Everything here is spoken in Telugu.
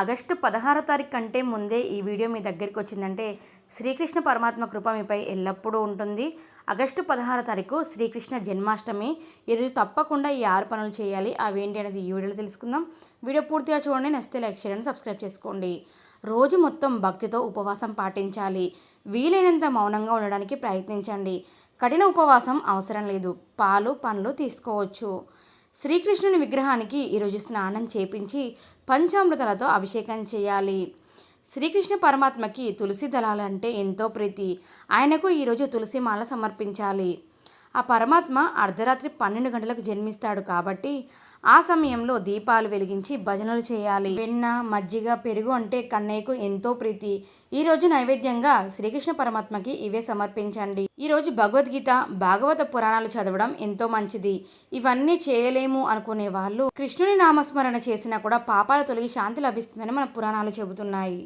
ఆగస్టు పదహారో తారీఖు కంటే ముందే ఈ వీడియో మీ దగ్గరికి వచ్చిందంటే శ్రీకృష్ణ పరమాత్మ కృప మీపై ఎల్లప్పుడూ ఉంటుంది. ఆగస్టు పదహారో తారీఖు శ్రీకృష్ణ జన్మాష్టమి. ఈరోజు తప్పకుండా ఈ ఆరు పనులు చేయాలి. అవేంటి అనేది ఈ వీడియోలో తెలుసుకుందాం. వీడియో పూర్తిగా చూడండి. నచ్చితే లైక్ చేయండి. సబ్స్క్రైబ్ చేసుకోండి. రోజు మొత్తం భక్తితో ఉపవాసం పాటించాలి. వీలైనంత మౌనంగా ఉండడానికి ప్రయత్నించండి. కఠిన ఉపవాసం అవసరం లేదు. పాలు పండ్లు తీసుకోవచ్చు. శ్రీకృష్ణుని విగ్రహానికి ఈరోజు స్నానం చేపించి పంచామృతాలతో అభిషేకం చేయాలి. శ్రీకృష్ణ పరమాత్మకి తులసి దళాలంటే ఎంతో ప్రీతి. ఆయనకు ఈరోజు తులసి మాల సమర్పించాలి. ఆ పరమాత్మ అర్ధరాత్రి పన్నెండు గంటలకు జన్మిస్తాడు కాబట్టి ఆ సమయంలో దీపాలు వెలిగించి భజనలు చేయాలి. వెన్న మజ్జిగ పెరుగు అంటే కన్నయ్యకు ఎంతో ప్రీతి. ఈ రోజు నైవేద్యంగా శ్రీకృష్ణ పరమాత్మకి ఇవే సమర్పించండి. ఈరోజు భగవద్గీత భాగవత పురాణాలు చదవడం ఎంతో మంచిది. ఇవన్నీ చేయలేము అనుకునే వాళ్ళు కృష్ణుని నామస్మరణ చేసినా కూడా పాపాలు తొలగి శాంతి లభిస్తుందని మన పురాణాలు చెబుతున్నాయి.